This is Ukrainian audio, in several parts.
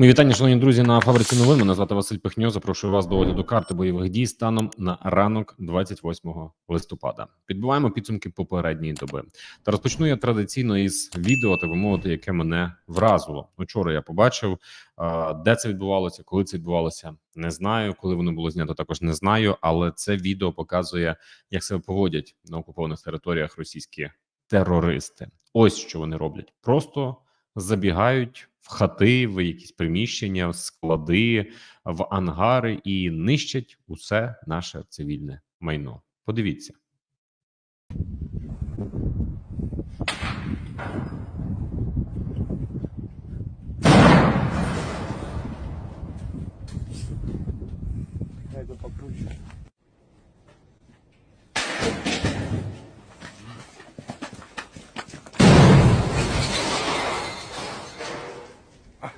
Мої вітання, шановні друзі, на фабриці новин. Мене звати Василь Пихньо. Запрошую вас до огляду карти бойових дій станом на ранок 28 листопада. Підбиваємо підсумки попередньої доби. Та розпочну я традиційно із відео, так би мовити, яке мене вразило. Вчора я побачив, де це відбувалося, коли це відбувалося. Не знаю, коли воно було знято. Також не знаю, але це відео показує, як себе поводять на окупованих територіях російські терористи. Ось що вони роблять. Просто забігають в хати, в якісь приміщення, в склади, в ангари і нищать усе наше цивільне майно. Подивіться. Покруче.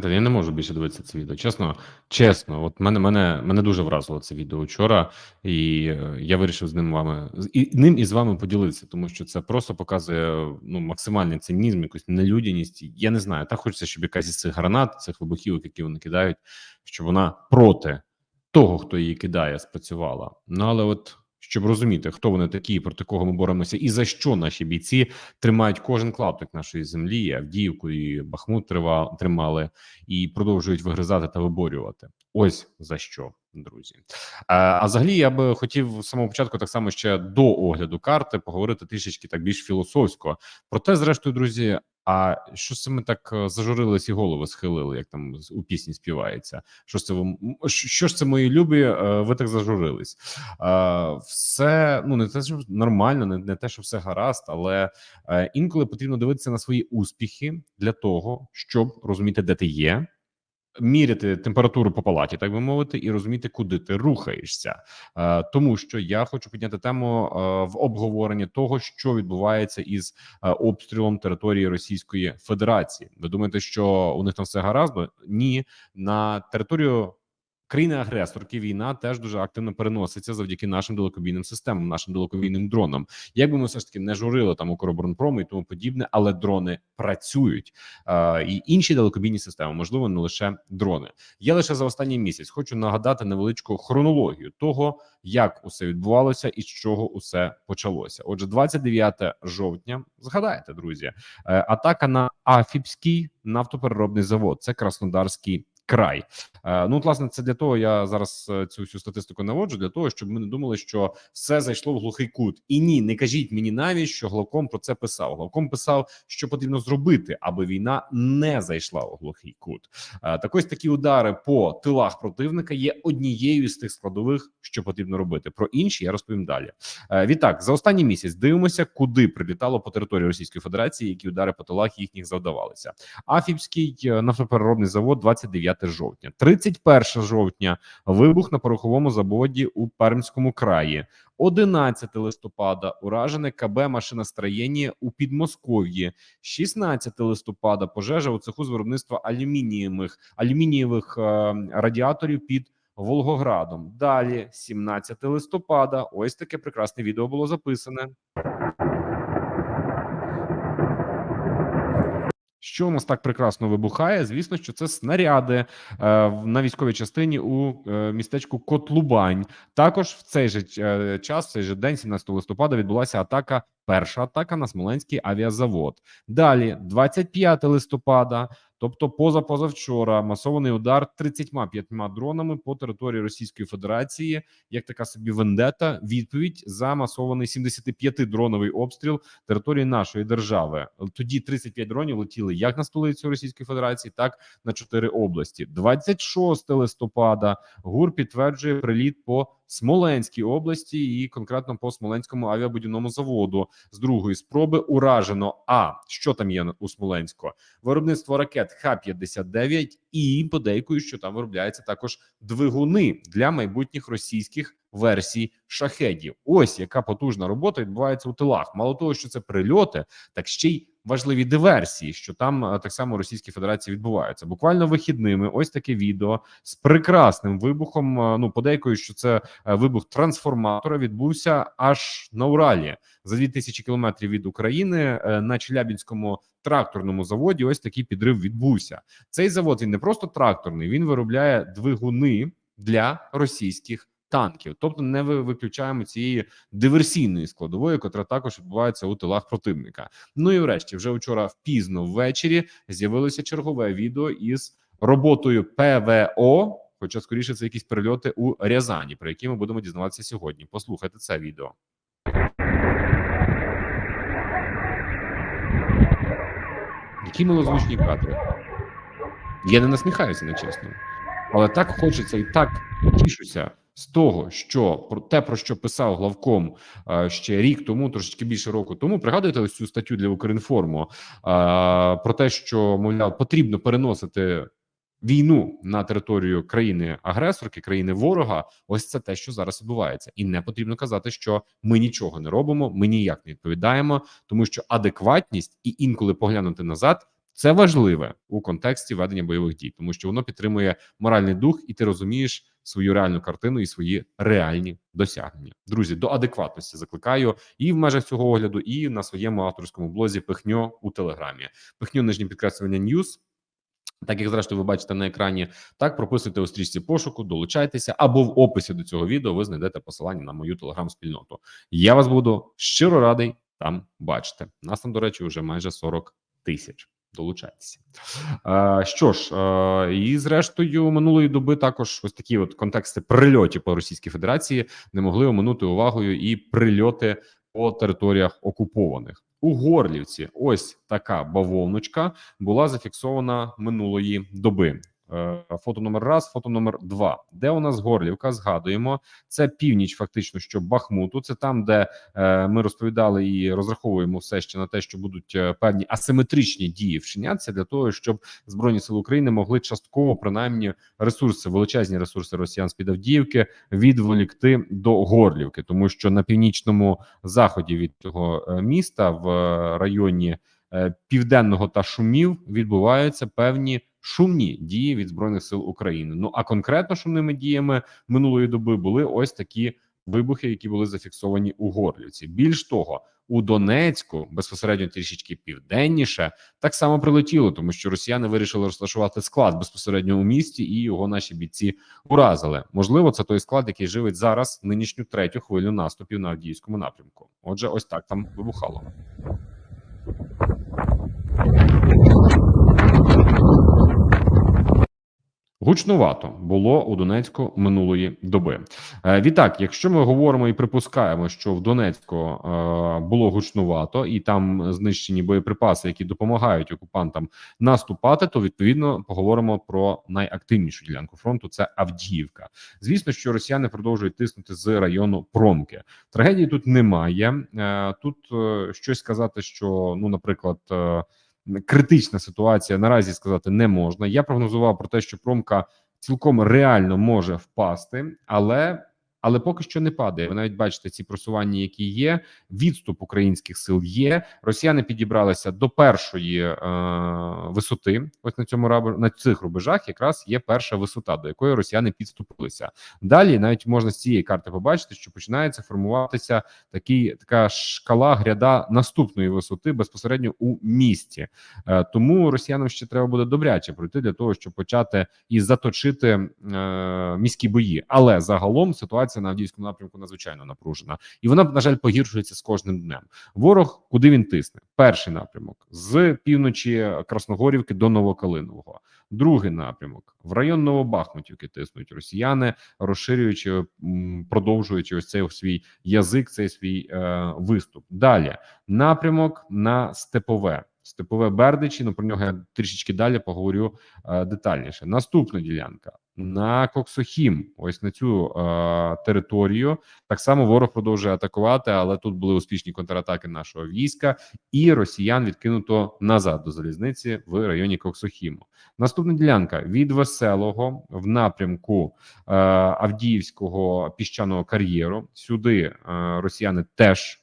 Знаєте, я не можу більше дивитися це відео. Чесно, чесно, от мене мене мене дуже вразило це відео вчора, і е, я вирішив з ним вами і ним і з вами поділитися, тому що це просто показує ну максимальний цинізм, якусь нелюдяність. Я не знаю. Так хочеться, щоб якась із цих гранат, цих вибухівок, які вони кидають, щоб вона проти того, хто її кидає, спрацювала. Ну але от щоб розуміти, хто вони такі, проти кого ми боремося, і за що наші бійці тримають кожен клаптик нашої землі, і Авдіївку і Бахмут тримали і продовжують вигризати та виборювати. Ось за що, друзі. А, а взагалі, я би хотів з самого початку, так само ще до огляду карти, поговорити трішечки так більш філософсько. Проте, зрештою, друзі. А що це ми так е, зажурились і голови схилили, як там у пісні співається? Що це ви що ж це мої любі? е, Ви так зажурились? Е, Все ну не те, що нормально, не, не те, що все гаразд, але Інколи потрібно дивитися на свої успіхи для того, щоб розуміти, де ти є, міряти температуру по палаті, так би мовити, і розуміти, куди ти рухаєшся. Е, Тому що я хочу підняти тему е, в обговоренні того, що відбувається із е, обстрілом території Російської Федерації. Ви думаєте, що у них там все гаразд? Ні, на територію. Країни-агресорки війна теж дуже активно переноситься завдяки нашим далекобійним системам, нашим далекобійним дронам. Як би ми все ж таки не журили там Укроборонпрому і тому подібне, але дрони працюють е, і інші далекобійні системи, можливо, не лише дрони. Я лише за останній місяць хочу нагадати невеличку хронологію того, як усе відбувалося і з чого усе почалося. Отже, 29 жовтня, згадайте, друзі, е, атака на Афіпський нафтопереробний завод. Це Краснодарський край. Е, Ну, от, власне, це для того я зараз е, цю всю статистику наводжу, для того, щоб ми не думали, що все зайшло в глухий кут. І ні, не кажіть мені навіть, що Главком про це писав. Главком писав, що потрібно зробити, аби війна не зайшла у глухий кут. Е, Так ось такі удари по тилах противника є однією з тих складових, що потрібно робити. Про інші я розповім далі. Відтак, за останній місяць дивимося, куди прилітало по території Російської Федерації, які удари по тилах їхніх завдавалися. Афіпський нафтопереробний завод 29 жовтня, 31 жовтня. Вибух на пороховому заводі у Пермському краї. 11 листопада уражене КБ машиностроєння у Підмосков'ї. 16 листопада пожежа у цеху з виробництва алюмінієвих алюмінієвих е, радіаторів під Волгоградом. Далі, 17 листопада. Ось таке прекрасне відео було записане. Що у нас так прекрасно вибухає? Звісно, що це снаряди е, на військовій частині у е, містечку Котлубань. Також в цей же е, час, в цей же день, 17 листопада, відбулася атака. Перша атака на Смоленський авіазавод. Далі, 25 листопада, тобто поза позавчора, масований удар 35 дронами по території Російської Федерації, як така собі вендета. Відповідь за масований 75-дроновий обстріл території нашої держави. Тоді 35 дронів летіли як на столицю Російської Федерації, так на чотири області. 26 листопада ГУР підтверджує приліт по Смоленській області і конкретно по Смоленському авіабудівному заводу. З другої спроби уражено. А що там є у Смоленську? Виробництво ракет Х-59 і подейкують, що там виробляються також двигуни для майбутніх російських версій шахедів. Ось яка потужна робота відбувається у тилах. Мало того, що це прильоти, так ще й важливі диверсії, що там е, так само Російській Федерації відбуваються. Буквально вихідними. Ось таке відео з прекрасним вибухом. е, Ну, подейкою, що це е, вибух трансформатора відбувся аж на Уралі за 2000 кілометрів від України на Челябінському тракторному заводі. Ось такий підрив відбувся. Цей завод він не просто тракторний, він виробляє двигуни для російських танків. Тобто, не ви- виключаємо цієї диверсійної складової, котра також відбувається у тилах противника. Ну і врешті, вже вчора впізно ввечері з'явилося чергове відео із роботою ПВО. Хоча скоріше це якісь прильоти у Рязані, про які ми будемо дізнаватися сьогодні. Послухайте це відео. Які милозвучні кадри. Я не насміхаюся, не чесно. Але так хочеться і так тішуся з того, що про те, про що писав главком е, ще рік тому, трошечки більше року тому. Пригадуєте ось цю статтю для Укрінформу е, про те, що мовляв потрібно переносити війну на територію країни агресорки, країни ворога. Ось це те, що зараз відбувається, і не потрібно казати, що ми нічого не робимо, ми ніяк не відповідаємо, тому що адекватність і інколи поглянути назад. Це важливе у контексті ведення бойових дій, тому що воно підтримує моральний дух, і ти розумієш свою реальну картину і свої реальні досягнення. Друзі, до адекватності закликаю і в межах цього огляду, і на своєму авторському блозі Пихньо у телеграмі. Пихньо нижнє підкреслення Ньюс. Так як зрештою ви бачите на екрані, так прописуйте у стрічці пошуку, долучайтеся або в описі до цього відео ви знайдете посилання на мою телеграм-спільноту. Я вас буду щиро радий там бачити. Нас там, до речі, вже майже 40 тисяч. Долучайтеся. Е, що ж, е, і зрештою минулої доби також ось такі от контексти прильотів по Російській Федерації не могли оминути увагою і прильоти по територіях окупованих у Горлівці. Ось така бавовночка була зафіксована минулої доби. Е, Фото номер раз, фото номер два. Де у нас Горлівка? Згадуємо, це північ, фактично, що Бахмуту. Це там, де е, ми розповідали і розраховуємо все ще на те, що будуть е, певні асиметричні дії вчинятися для того, щоб збройні сили України могли частково принаймні ресурси, величезні ресурси росіян з під Авдіївки відволікти до Горлівки, тому що на північному заході від цього міста в районі південного та шумів відбуваються певні шумні дії від збройних сил України. Ну а конкретно шумними діями минулої доби були ось такі вибухи, які були зафіксовані у Горлівці. Більш того, у Донецьку безпосередньо трішечки південніше так само прилетіло, тому що росіяни вирішили розташувати склад безпосередньо у місті, і його наші бійці уразили. Можливо, це той склад, який живить зараз нинішню третю хвилю наступів на Авдіївському напрямку. Отже, ось так там вибухало. Гучнувато було у Донецьку минулої доби. Е, Відтак, якщо ми говоримо і припускаємо, що в Донецьку е, було гучнувато і там знищені боєприпаси, які допомагають окупантам наступати, то відповідно поговоримо про найактивнішу ділянку фронту. Це Авдіївка. Звісно, що росіяни продовжують тиснути з району Промки. Трагедії тут немає. Е, Тут щось сказати, що ну, наприклад. Критична ситуація наразі сказати не можна. Я прогнозував про те, що промка цілком реально може впасти, але але поки що не падає. Ви навіть бачите ці просування, які є. Відступ українських сил є. Росіяни підібралися до першої е, висоти. Ось на цьому на цих рубежах якраз є перша висота, до якої росіяни підступилися. Далі навіть можна з цієї карти побачити, що починається формуватися такий така шкала гряда наступної висоти безпосередньо у місті. Е, Тому росіянам ще треба буде добряче пройти для того, щоб почати і заточити е, міські бої. Але загалом ситуація на Авдіївському напрямку надзвичайно напружена, і вона на жаль погіршується з кожним днем. Ворог куди він тисне? Перший напрямок з півночі Красногорівки до Новокалинового. Другий напрямок в район Новобахмутівки тиснуть росіяни, розширюючи, продовжуючи ось цей свій язик, цей свій е, виступ. Далі напрямок на степове. Степове Бердичі, ну про нього я трішечки далі поговорю е, детальніше. Наступна ділянка на Коксохім. Ось на цю е, територію. Так само ворог продовжує атакувати, але тут були успішні контратаки нашого війська, і росіян відкинуто назад до залізниці в районі Коксохіму. Наступна ділянка від веселого в напрямку е, Авдіївського піщаного кар'єру. Сюди е, росіяни теж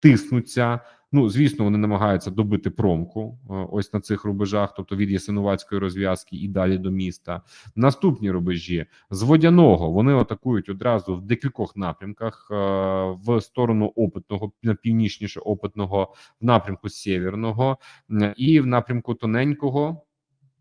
тиснуться. Ну, звісно, вони намагаються добити промку е, ось на цих рубежах, тобто від Ясинуватської розв'язки і далі до міста. Наступні рубежі з водяного вони атакують одразу в декількох напрямках е, в сторону опитного, на північніше опитного, в напрямку сєвєрного і в напрямку тоненького.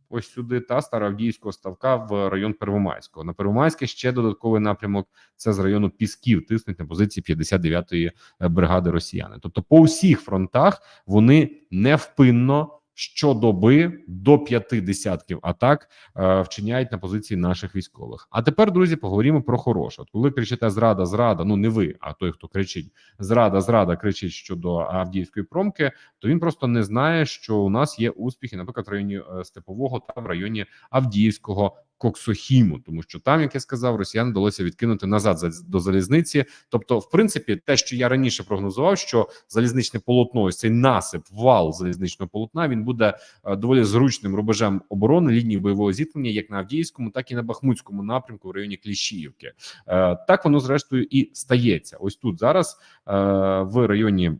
Ось сюди та Староавдіївського ставка в район Первомайського. На Первомайське ще додатковий напрямок. Це з району Пісків тиснуть на позиції 59-ї бригади Росіяни. Тобто, по всіх фронтах вони невпинно щодоби до п'яти десятків атак е, вчиняють на позиції наших військових. А тепер, друзі, поговоримо про хороше. От коли кричите зрада, зрада, ну не ви, а той, хто кричить зрада, зрада, кричить щодо Авдіївської промки, то він просто не знає, що у нас є успіхи, наприклад, в районі е, Степового та в районі Авдіївського. Коксохіму, тому що там, як я сказав, росіян вдалося відкинути назад за- до залізниці. Тобто, в принципі, те, що я раніше прогнозував, що залізничне полотно, ось цей насип, вал залізничного полотна, він буде е, доволі зручним рубежем оборони лінії бойового зіткнення, як на Авдіївському, так і на Бахмутському напрямку в районі Кліщіївки. Е, Так воно зрештою і стається. Ось тут зараз е, в районі.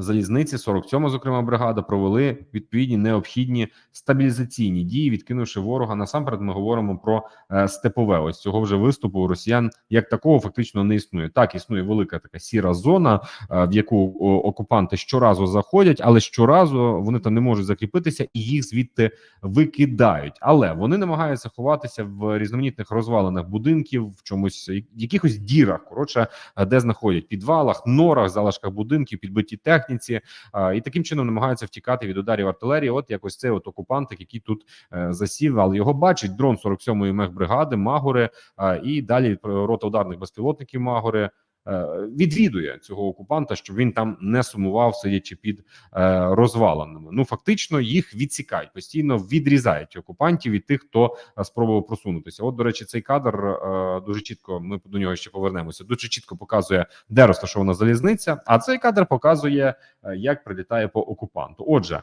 Залізниці 47-ма, зокрема бригада, провели відповідні необхідні стабілізаційні дії, відкинувши ворога. Насамперед, ми говоримо про е, степове. Ось цього вже виступу росіян як такого фактично не існує. Так існує велика така сіра зона, е, в яку окупанти щоразу заходять, але щоразу вони там не можуть закріпитися і їх звідти викидають. Але вони намагаються ховатися в різноманітних розвалинах будинків, в чомусь якихось дірах. Коротше, е, де знаходять підвалах, норах, залишках будинків, підбитій техніці, е, і таким чином намагаються втікати від ударів артилерії. От якось цей от окупантик, який тут е, засів, але його бачить дрон 47-ї мехбригади, Магори, е, і далі рота ударних безпілотників Магори. Е, Відвідує цього окупанта, щоб він там не сумував, сидячи під е, розвалинами. Ну фактично їх відсікають постійно, відрізають окупантів від тих, хто е, спробував просунутися. От, до речі, цей кадр дуже чітко. Ми до нього ще повернемося. Дуже чітко показує, де розташована залізниця. А цей кадр показує, як прилітає по окупанту. Отже,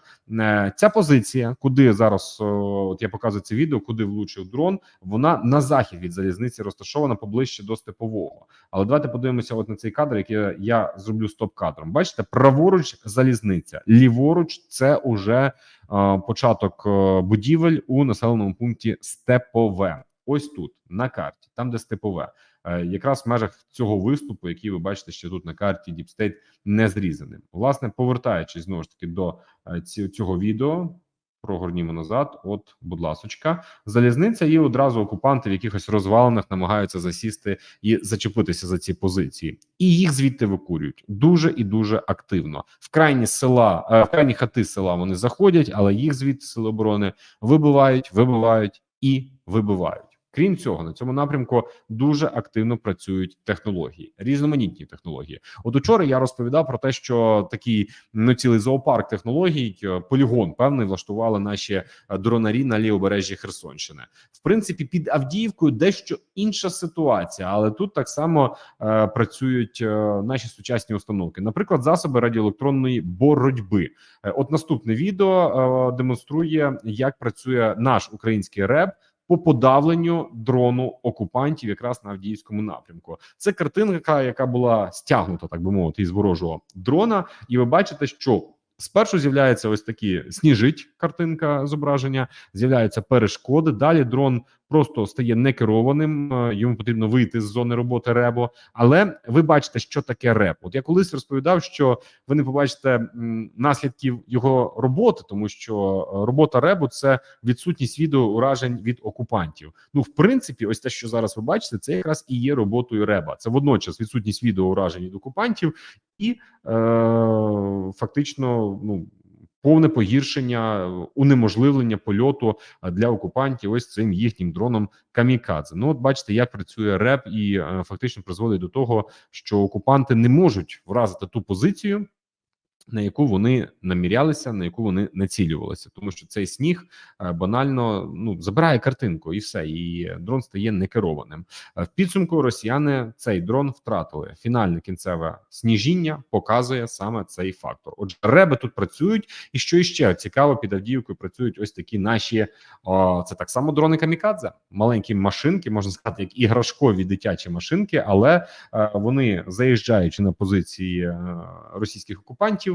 ця позиція, куди зараз от я показую це відео, куди влучив дрон, вона на захід від залізниці розташована поближче до степового. Але давайте подивимося, от на цей кадр, який я- зроблю стоп-кадром. Бачите, праворуч залізниця, ліворуч це уже е, початок е, будівель у населеному пункті Степове. Ось тут на карті, там де степове, Е, якраз в межах цього виступу, який ви бачите, ще тут на карті Діпстейт не зрізаним. Власне, повертаючись знову ж таки до е, цього відео. Прогорнімо назад. От, будь ласочка, залізниця і одразу окупанти в якихось розвалинах намагаються засісти і зачепитися за ці позиції, і їх звідти викурюють дуже і дуже активно. В крайні села, е, в крайні хати села вони заходять, але їх звідти сили оборони вибивають, вибивають і вибивають. Крім цього, на цьому напрямку дуже активно працюють технології, різноманітні технології. От учора я розповідав про те, що такий ну цілий зоопарк технологій, е, полігон певний влаштували наші е, дронарі на лівобережжі Херсонщини. В принципі, під Авдіївкою дещо інша ситуація, але тут так само е, працюють е, наші сучасні установки, наприклад, засоби радіоелектронної боротьби. Е, От наступне відео е, демонструє, як працює наш український РЕБ по подавленню дрону окупантів, якраз на Авдіївському напрямку. Це картинка, яка була стягнута, так би мовити, із ворожого дрона, і ви бачите, що. Спершу з'являється ось такі сніжить картинка зображення, з'являються перешкоди. Далі дрон просто стає некерованим. е, Йому потрібно вийти з зони роботи ребо. Але ви бачите, що таке реп. От я колись розповідав, що ви не побачите наслідків його роботи, тому що е, робота ребу це відсутність відеоуражень від окупантів. Ну, в принципі, ось те, що зараз ви бачите, це якраз і є роботою реба. Це водночас відсутність відеоуражень від окупантів і е, фактично ну. Повне погіршення, унеможливлення польоту для окупантів ось цим їхнім дроном камікадзе. Ну, от бачите, як працює РЕП, і е, фактично призводить до того, що окупанти не можуть вразити ту позицію, на яку вони намірялися, на яку вони націлювалися, тому що цей сніг е, банально ну забирає картинку, і все, і дрон стає некерованим. Е, В підсумку росіяни цей дрон втратили. Фінальне кінцеве сніжіння показує саме цей фактор. Отже, реби тут працюють, і що іще цікаво, під Авдіївкою працюють ось такі наші. О, це так само дрони камікадзе, маленькі машинки, можна сказати, як іграшкові дитячі машинки, але е, вони заїжджаючи на позиції е, російських окупантів,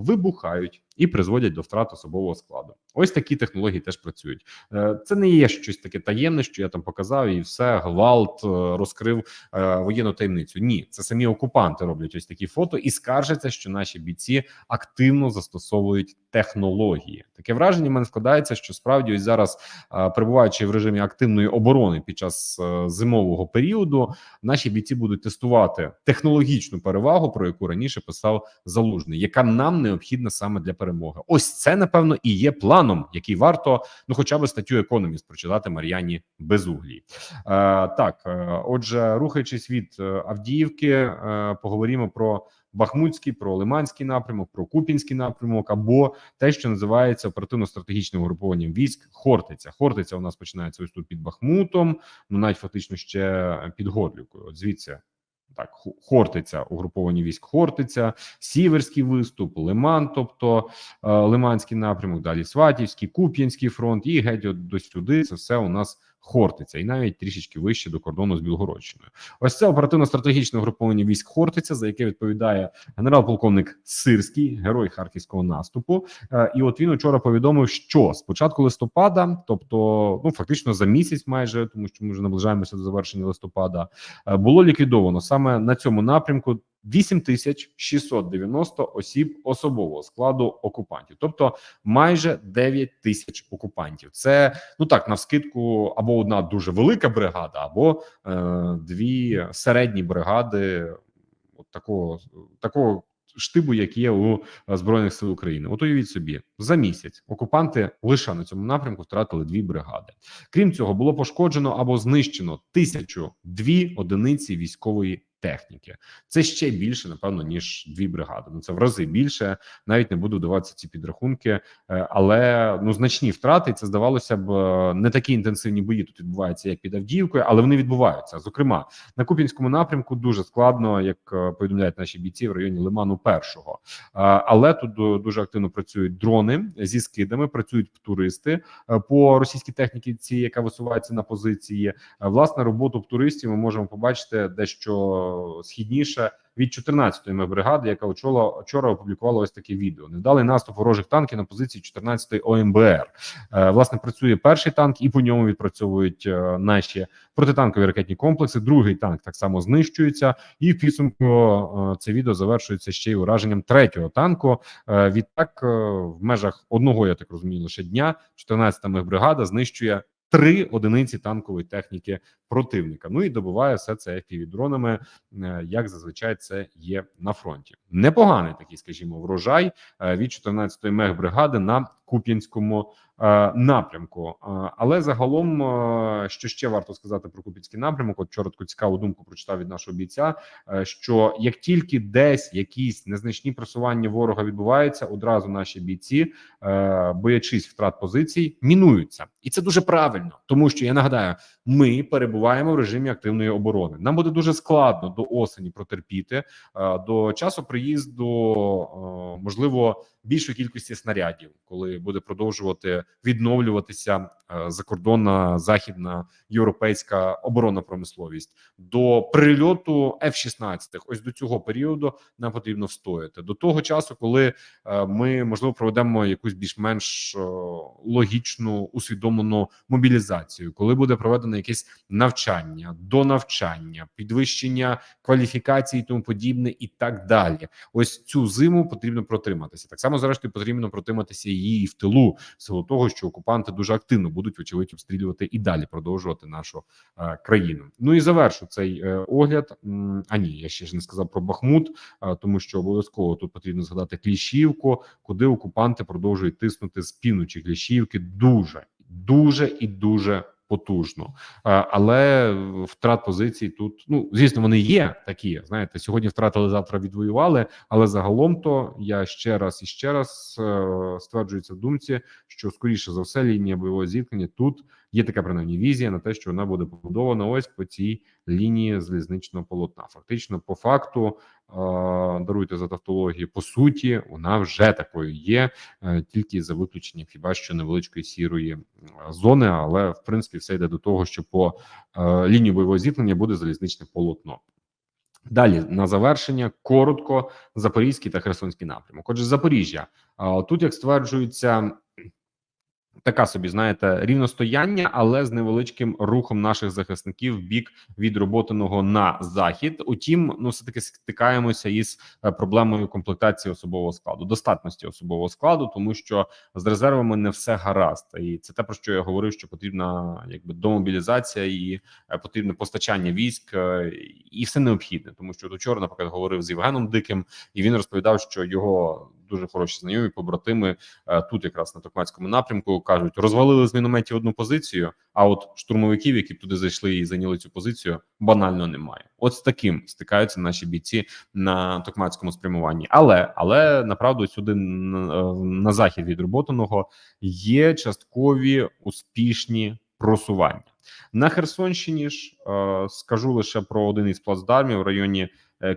вибухають і призводять до втрат особового складу. Ось такі технології теж працюють. Е, Це не є щось таке таємне, що я там показав, і все гвалт е, розкрив е, воєнну таємницю. Ні, це самі окупанти роблять ось такі фото і скаржаться, що наші бійці активно застосовують технології. Таке враження в мене складається, що справді ось зараз, перебуваючи в режимі активної оборони під час зимового періоду, наші бійці будуть тестувати технологічну перевагу, про яку раніше писав Залужний, яка нам необхідна саме для перемоги. Ось це напевно і є планом, який варто ну, хоча б статтю економіст прочитати Мар'яні Безуглій. Е, так, е, отже, рухаючись від е, Авдіївки, е, поговоримо про. Бахмутський, про Лиманський напрямок, про Купінський напрямок, або те, що називається оперативно-стратегічним угрупованням військ Хортиця. Хортиця у нас починається ось тут під Бахмутом, ну навіть фактично ще під Горлівкою. От звідси так, Хортиця, угруповані військ Хортиця, Сіверський виступ, Лиман, тобто е, Лиманський напрямок, далі Сватівський, Куп'янський фронт, і геть от до сюди. Це все у нас Хортиця, і навіть трішечки вище до кордону з Білгородщиною. Ось це оперативно-стратегічне угруповання військ Хортиця, за яке відповідає генерал-полковник Сирський, герой харківського наступу. Е, І от він учора повідомив, що з початку листопада, тобто ну фактично за місяць, майже тому що ми вже наближаємося до завершення листопада, е, було ліквідовано саме на цьому напрямку 8690 осіб особового складу окупантів, тобто майже 9 тисяч окупантів. Це ну так навскидку або одна дуже велика бригада, або е, дві середні бригади от такого такого штибу, як є у е, збройних сил України. От уявіть собі, за місяць окупанти лише на цьому напрямку втратили дві бригади. Крім цього, було пошкоджено або знищено тисячу дві одиниці військової техніки. Це ще більше, напевно, ніж дві бригади. Ну це в рази більше. Навіть не буду вдаватися ці підрахунки, е, але ну значні втрати. Це здавалося б е, не такі інтенсивні бої тут відбуваються, як під Авдіївкою, але вони відбуваються. Зокрема, на Куп'янському напрямку дуже складно, як е, повідомляють наші бійці в районі Лиману першого. Але тут дуже активно працюють дрони зі скидами, працюють туристи по російській техніці, яка висувається на позиції. Власне, роботу туристів ми можемо побачити дещо східніше від 14-ї мебригади, яка вчора, вчора опублікувала ось таке відео. Невдалий наступ ворожих танків на позиції 14-ї ОМБР. Е, Власне, працює перший танк, і по ньому відпрацьовують е, наші протитанкові ракетні комплекси. Другий танк так само знищується, і в підсумку е, це відео завершується ще й ураженням третього танку. Е, Відтак, е, в межах одного, я так розумію, лише дня 14-та мехбригада знищує три одиниці танкової техніки противника. Ну і добуває все це FPV-дронами, е, як зазвичай це є на фронті. Непоганий такий, скажімо, врожай е, від 14-ї мехбригади на Куп'янському е, напрямку. Е, Але загалом, що ще варто сказати про Куп'янський напрямок, от таку цікаву думку прочитав від нашого бійця, що як тільки десь якісь незначні просування ворога відбуваються, одразу наші бійці, боячись втрат позицій, мінуються, і це дуже правильно, тому що я нагадаю, ми перебуваємо в режимі активної оборони. Нам буде дуже складно до осені протерпіти до часу приїзду, е, можливо, більшої кількості снарядів, коли буде продовжувати відновлюватися е, закордонна західна європейська оборонна промисловість до прильоту F-16. Ось до цього періоду нам потрібно встояти до того часу, коли е, ми можливо проведемо якусь більш-менш логічну усвідомлену мобілізацію, коли буде проведено якесь навчання, до навчання, підвищення кваліфікації, і тому подібне, і так далі. Ось цю зиму потрібно протриматися. Так само, зрештою, потрібно протриматися її в тилу, в силу того, що окупанти дуже активно будуть вочевидь обстрілювати і далі продовжувати нашу е, країну. Ну і завершу цей е, огляд. А ні, я ще ж не сказав про Бахмут, е, тому що обов'язково тут потрібно згадати Кліщівку, куди окупанти продовжують тиснути з півночі Кліщівки дуже, дуже і дуже потужно. Але втрат позицій тут, ну звісно, вони є такі. Знаєте, сьогодні втратили, завтра відвоювали. Але загалом то я ще раз і ще раз е, стверджується в думці, що скоріше за все лінія бойового зіткнення тут є така принаймні візія на те, що вона буде побудована ось по цій лінії залізничного полотна. Фактично, по факту, даруйте за тавтологію, по суті, вона вже такою є, е, тільки за виключенням хіба що невеличкої сірої зони, але в принципі все йде до того, що по е, лінії бойового зіткнення буде залізничне полотно. Далі на завершення коротко Запорізький та Херсонський напрямок. Отже, Запоріжжя тут, як стверджується, така собі, знаєте, рівностояння, але з невеличким рухом наших захисників в бік відроботаного на захід. Утім, ну все таки стикаємося із е, проблемою комплектації особового складу, достатності особового складу, тому що з резервами не все гаразд, і це те про що я говорив, що потрібна якби домобілізація і е, потрібне постачання військ, е, і все необхідне, тому що от учора, наприклад, говорив з Євгеном Диким, і він розповідав, що його дуже хороші знайомі побратими е, тут, якраз на Токмацькому напрямку, кажуть, розвалили з мінометів одну позицію. А от штурмовиків, які б туди зайшли і зайняли цю позицію, банально немає. От з таким стикаються наші бійці на токмацькому спрямуванні. Але але направду сюди на, е, захід від роботаного є часткові успішні просування на Херсонщині. ж е, Скажу лише про один із плацдармів в районі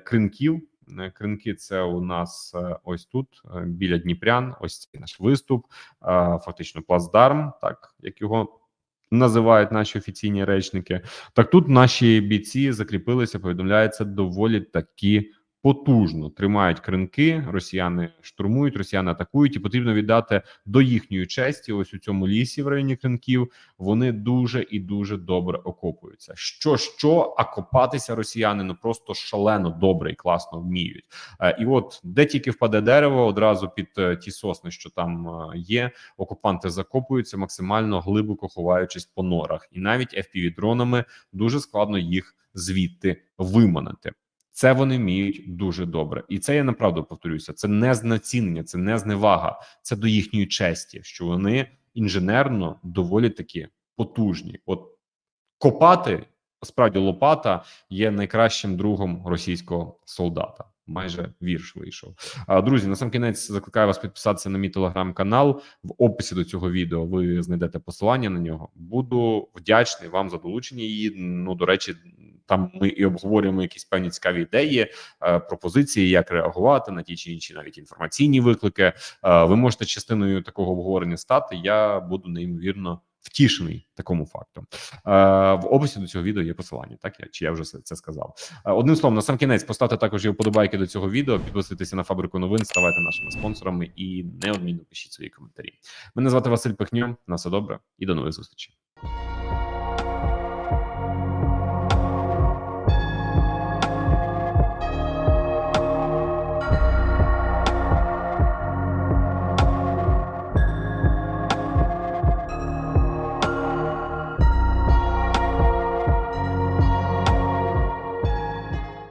Кринків. Е, Кринки, це у нас е, ось тут е, біля Дніпрян. Ось цей наш виступ, фактично плацдарм, так як його називають наші офіційні речники. Так тут наші бійці закріпилися. Повідомляється доволі такі потужно тримають кринки. Росіяни штурмують, росіяни атакують, і потрібно віддати до їхньої честі. Ось у цьому лісі в районі кринків вони дуже і дуже добре окопуються. Що що, а копатися росіяни ну просто шалено добре і класно вміють. Е, І от де тільки впаде дерево, одразу під е, ті сосни, що там е, є, окупанти закопуються максимально глибоко ховаючись по норах, і навіть fpv дронами дуже складно їх звідти виманити. Це вони вміють дуже добре, і це я направду повторюся. Це не знецінення, це не зневага, це до їхньої честі, що вони інженерно доволі таки потужні. От копати справді лопата є найкращим другом російського солдата. Майже вірш вийшов. А, Друзі, на сам кінець закликаю вас підписатися на мій телеграм-канал. В описі до цього відео ви знайдете посилання на нього. Буду вдячний вам за долучення. І ну до речі, там ми і обговорюємо якісь певні цікаві ідеї, е, пропозиції, як реагувати на ті чи інші навіть інформаційні виклики. Е, Ви можете частиною такого обговорення стати. Я буду неймовірно втішений такому факту. Е, В описі до цього відео є посилання. Так я чи я вже це сказав. Одним словом, на сам кінець поставте також і вподобайки до цього відео. Підписуйтеся на фабрику новин, ставайте нашими спонсорами і неодмінно пишіть свої коментарі. Мене звати Василь Пихньо. На все добре і до нових зустрічей.